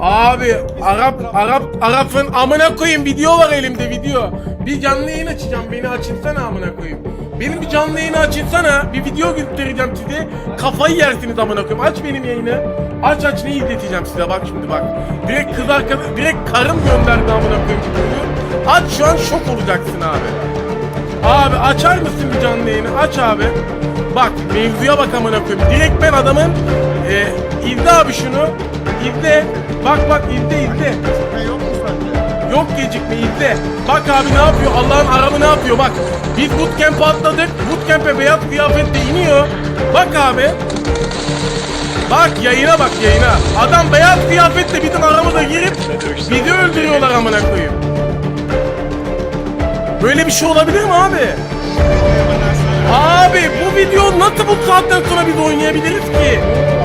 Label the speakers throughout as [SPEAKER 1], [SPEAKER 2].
[SPEAKER 1] Abi Arap Arap Arap'ın amına koyayım video var elimde video. Bir canlı yayın açacağım beni açınsana amına koyayım. Benim bir canlı yayını açınsana bir video göstereceğim size. Kafayı yersiniz amına koyayım. Aç benim yayını. Aç aç ne izleteceğim size bak şimdi bak. Direkt kız arkadaş direkt karım gönderdi amına koyayım videoyu. Aç şu an şok olacaksın abi. Abi açar mısın bir canlı yayını? Aç abi. Bak mevzuya bak amına koyayım. Direkt ben adamın e, izle abi şunu. İzle. Bak bak izle izle.
[SPEAKER 2] Yok mu sence?
[SPEAKER 1] Yok gecikme izle. Bak abi ne yapıyor? Allah'ın aramı ne yapıyor? Bak. Biz bootcamp'e atladık. Bootcamp'e beyaz kıyafetle iniyor. Bak abi. Bak yayına bak yayına. Adam beyaz kıyafetle bizim aramıza girip bizi öldürüyorlar amına koyayım. Böyle bir şey olabilir mi abi? Abi bu video nasıl bu saatten sonra biz oynayabiliriz ki?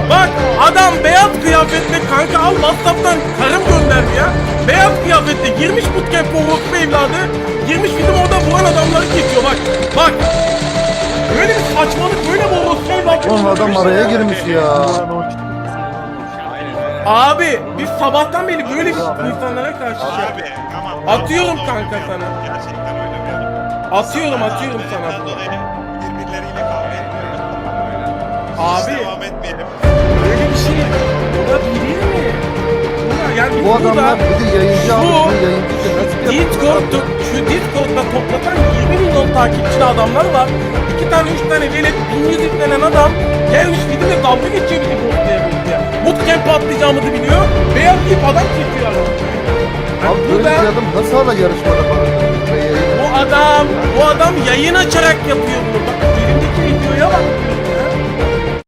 [SPEAKER 1] Bak adam beyaz kıyafetle kanka al WhatsApp'tan karım gönderdi ya. Beyaz kıyafetle girmiş bootcamp o orospu evladı. Girmiş bizim orada vuran adamları kesiyor bak. Bak. Böyle bir saçmalık böyle bir orospu evladı.
[SPEAKER 2] Oğlum adam araya girmiş ya.
[SPEAKER 1] Abi biz sabahtan beri böyle bir insanlara karşı şey
[SPEAKER 3] Abi tamam.
[SPEAKER 1] Atıyorum kanka sana.
[SPEAKER 3] Gerçekten öyle bir adam.
[SPEAKER 1] Atıyorum atıyorum sana
[SPEAKER 3] Birbirleriyle kavga ediyorlar.
[SPEAKER 1] Abi.
[SPEAKER 3] Hiç devam etmeyelim.
[SPEAKER 1] Burada Bu
[SPEAKER 2] yapıyorlar?
[SPEAKER 1] Discord'da, şu Discord'da toplatan 20 milyon takipçili adamlar var. İki tane üç tane velet 1100 yüklenen adam gelmiş bizimle dalga geçiyor bizi bootcamp diye. Bootcamp'e atlayacağımızı biliyor. Beyaz giyip adam çekiyor adam.
[SPEAKER 2] Abi
[SPEAKER 1] bu
[SPEAKER 2] böyle bir adam nasıl hala yarışmada yayın-
[SPEAKER 1] bu adam, bu adam yayın açarak yapıyor bunu. Bak,